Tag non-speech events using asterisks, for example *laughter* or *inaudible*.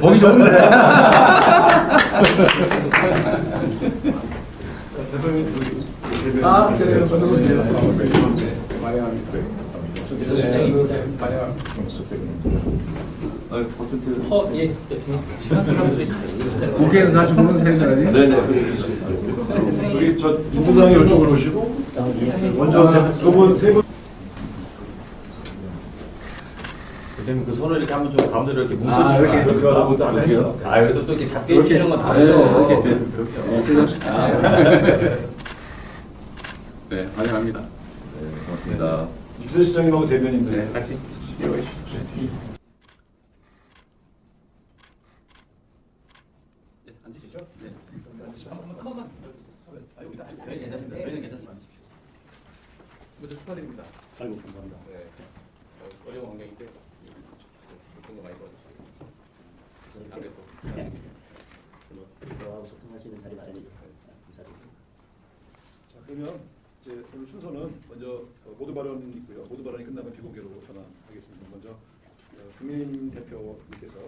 보기 좋은데. 아, 그래요. 어, 예. 국회에서 자주 보는 사람들 네네. 우리 저 민주당이 이쪽으로 오시고 먼저 두분 세 분. 선생님 그 손을 이렇게 한번 좀 가운데로 이렇게 뭉쳐 아, 이렇게? 그거 아무것도 안 했어. 아 그래도 또 이렇게 잡게 이렇게? 해주시는 건다 네, 해요. 이렇게. 그렇게. *laughs* 네, 환영합니다. 네, 고맙습니다. 이순 시장님하고 대변인들. 네, 같이. 앉으시죠. 네. 한 번만. 아유, 저희 괜찮습니다. 저희는 괜찮습니다. 먼저 축하드립니다. 아이고 감사합니다. 네. 어, 어려운 환경인데 그런 거 많이 도와주시고. 안 그래도. 저하고 소통하시는 자리 마련해 주셔서 감사드립니다. 자 그러면 이제 오늘 순서는 먼저 어, 모두 발언이 있고요. 모두 발언이 끝나면 비공개로 전환하겠습니다. 먼저 어, 국민 대표님께서